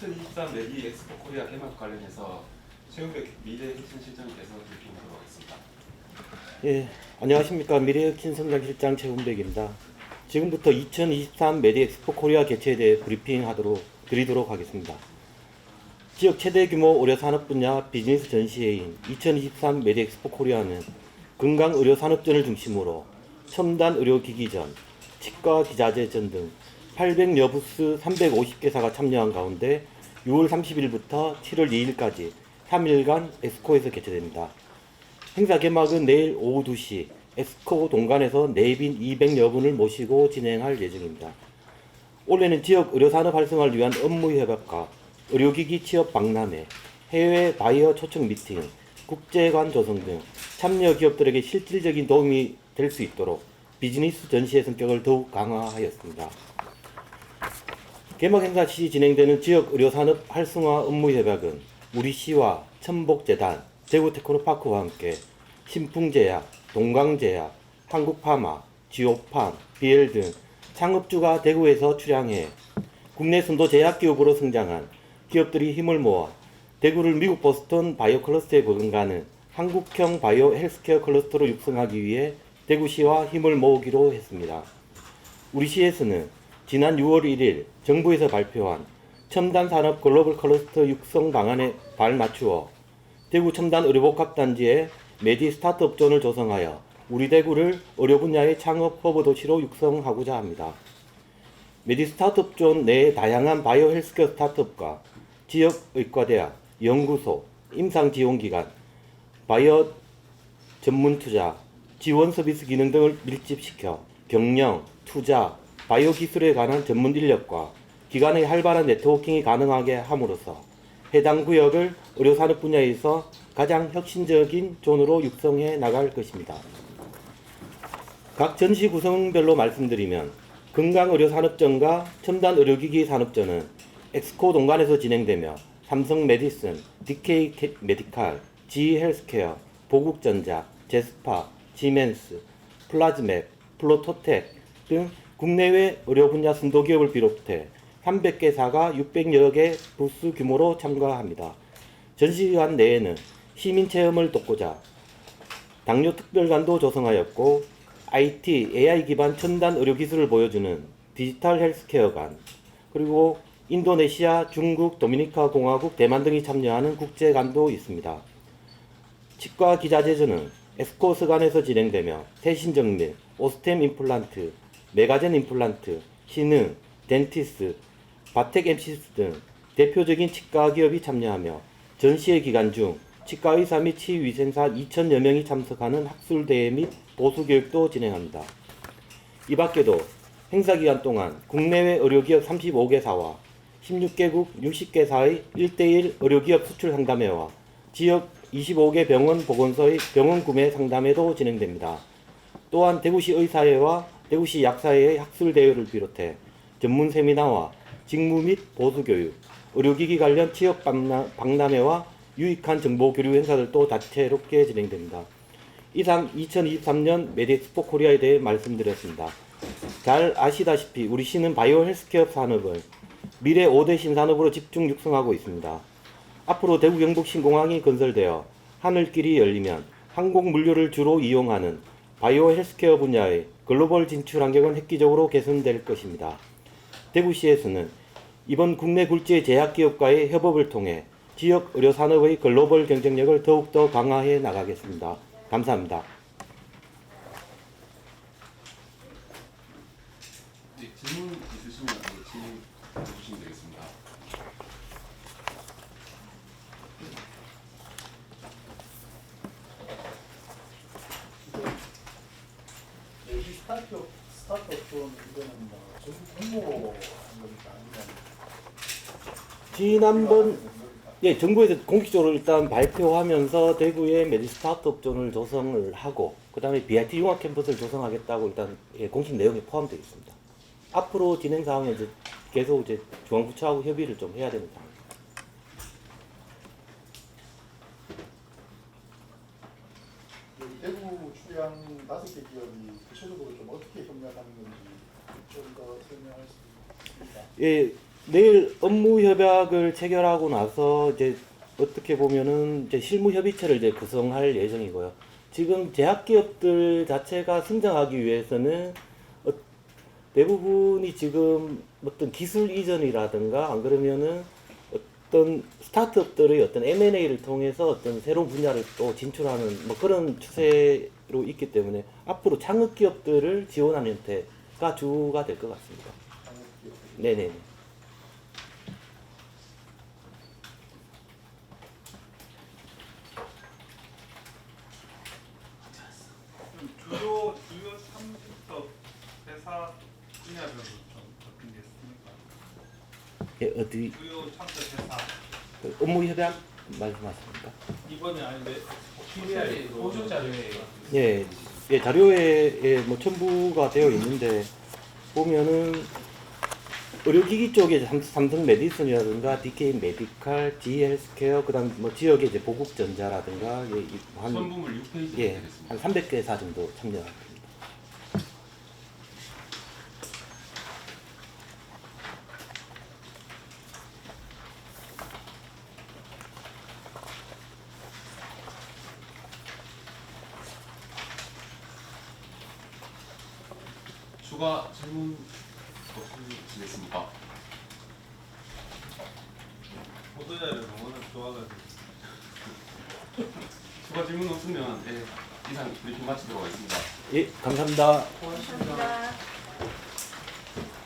2023 메디 엑스포 코리아 개막 관련해서 최우백 미래 혁신 실장님께서 브리핑하도록 하겠습니다. 예, 안녕하십니까 미래혁신 성장실장 최훈백입니다. 지금부터 2023 메디 엑스포 코리아 개최에 대해 브리핑하도록 드리도록 하겠습니다. 지역 최대 규모 의료 산업 분야 비즈니스 전시회인 2023 메디 엑스포 코리아는 건강 의료 산업전을 중심으로 첨단 의료 기기전, 치과 기자재전 등 800여 부스 350개사가 참여한 가운데 6월 30일부터 7월 2일까지 3일간 엑스코에서 개최됩니다. 행사 개막은 내일 오후 2시 엑스코 동관에서 내빈 200여 분을 모시고 진행할 예정입니다. 올해는 지역 의료산업 활성화를 위한 업무 협약과 의료기기 취업 박람회, 해외 바이어 초청 미팅, 국제관 조성 등 참여 기업들에게 실질적인 도움이 될 수 있도록 비즈니스 전시의 성격을 더욱 강화하였습니다. 개막 행사 시 진행되는 지역 의료산업 활성화 업무 협약은 우리 시와 천복재단, 대구테크노파크와 함께 신풍제약, 동강제약, 한국파마, 지오판, 비엘 등 창업주가 대구에서 출향해 국내 선도 제약기업으로 성장한 기업들이 힘을 모아 대구를 미국 보스턴 바이오 클러스터에 버금가는 한국형 바이오 헬스케어 클러스터로 육성하기 위해 대구시와 힘을 모으기로 했습니다. 우리 시에서는 지난 6월 1일 정부에서 발표한 첨단 산업 글로벌 클러스터 육성 방안에 발맞추어 대구 첨단 의료복합단지에 메디 스타트업 존을 조성하여 우리 대구를 의료 분야의 창업 허브 도시로 육성하고자 합니다. 메디 스타트업 존 내에 다양한 바이오 헬스케어 스타트업과 지역 의과대학, 연구소, 임상 지원기관, 바이오 전문 투자, 지원 서비스 기능 등을 밀집시켜 경영, 투자, 바이오 기술에 관한 전문 인력과 기관의 활발한 네트워킹이 가능하게 함으로써 해당 구역을 의료산업 분야에서 가장 혁신적인 존으로 육성해 나갈 것입니다. 각 전시 구성별로 말씀드리면 건강의료산업전과 첨단의료기기 산업전은 엑스코 동관에서 진행되며 삼성 메디슨, DK 캐- 메디칼, G 헬스케어, 보국전자, 제스파, 지멘스, 플라즈맵, 플로토텍 등 국내외 의료 분야 선도 기업을 비롯해 300개사가 600여 개 부스 규모로 참가합니다. 전시관 내에는 시민 체험을 돕고자 당뇨 특별관도 조성하였고 IT, AI 기반 첨단 의료 기술을 보여주는 디지털 헬스케어관 그리고 인도네시아, 중국, 도미니카 공화국, 대만 등이 참여하는 국제관도 있습니다. 치과 기자재전은 에스코스관에서 진행되며 세신정밀, 오스템 임플란트, 메가젠 임플란트, 신흥, 덴티스, 바텍 엠시스 등 대표적인 치과 기업이 참여하며 전시회 기간 중 치과 의사 및 치위생사 2천여 명이 참석하는 학술대회 및 보수교육도 진행합니다. 이 밖에도 행사 기간 동안 국내외 의료기업 35개사와 16개국 60개사의 1대1 의료기업 수출 상담회와 지역 25개 병원 보건소의 병원 구매 상담회도 진행됩니다. 또한 대구시 의사회와 대구시 약사회의 학술 대회를 비롯해 전문 세미나와 직무 및 보수 교육, 의료기기 관련 취업 박람- 박람회와 유익한 정보 교류 행사들도 다채롭게 진행됩니다. 이상 2023년 메디엑스포 코리아에 대해 말씀드렸습니다. 잘 아시다시피 우리 시는 바이오 헬스케어 산업을 미래 5대 신산업으로 집중 육성하고 있습니다. 앞으로 대구 경북 신공항이 건설되어 하늘길이 열리면 항공 물류를 주로 이용하는 바이오 헬스케어 분야의 글로벌 진출 환경은 획기적으로 개선될 것입니다. 대구시에서는 이번 국내 굴지의 제약기업과의 협업을 통해 지역 의료 산업의 글로벌 경쟁력을 더욱더 강화해 나가겠습니다. 감사합니다. 네, 질문 있으시면 네, 질문해 주시면 되겠습니다. 여기 스타트업 스타트업 돈 이거는 뭐 전국 홍보한 겁니까 아니면 지난번? 예, 정부에서 공식적으로 일단 발표하면서 대구에 메디 스타트업 존을 조성을 하고 그다음에 BIT 융합 캠퍼스를 조성하겠다고 일단 예, 공식 내용에 포함되어 있습니다. 앞으로 진행 이제 계속 이제 중앙부처하고 협의를 좀 해야 됩니다. 여 기 대구 출양 다섯 개 기업이 구체적으로 좀 어떻게 협력하는 건지 좀 더 설명할 수 있습니까? 예, 내일 업무 협약을 체결하고 나서 이제 어떻게 보면은 이제 실무 협의체를 이제 구성할 예정이고요. 지금 제약 기업들 자체가 성장하기 위해서는 어, 대부분이 지금 어떤 기술 이전이라든가 안 그러면은 어떤 스타트업들의 어떤 M&A를 통해서 어떤 새로운 분야를 또 진출하는 뭐 그런 추세로 있기 때문에 앞으로 창업 기업들을 지원하는 형태가 주가 될 것 같습니다. 네네. 주요 주요 30석 회사 분야별로 좀 어떤 게 있습니까? 예, 어디 주요 참석 회사 그 업무 협약 말씀하십니까? 이번에 아닌데 보조 자료에 예, 예 자료에 예, 뭐 첨부가 되어 있는데 보면은 의료기기 쪽에 삼- 삼성 메디슨이라든가 DK 메디칼, G 헬스케어, 그다음 뭐 지역의 이제 보국전자라든가 예, 이- 한 선부물 6페이지 예, 되겠습니다. 한 300개사 정도 참여할 겁니다. 추가 질문 없으시겠습니까? 보도자료 너무 좋아가지고 추가 질문 없으면 예, 이상 브리핑 마치도록 하겠습니다. 예, 감사합니다. 고맙습니다. 감사합니다.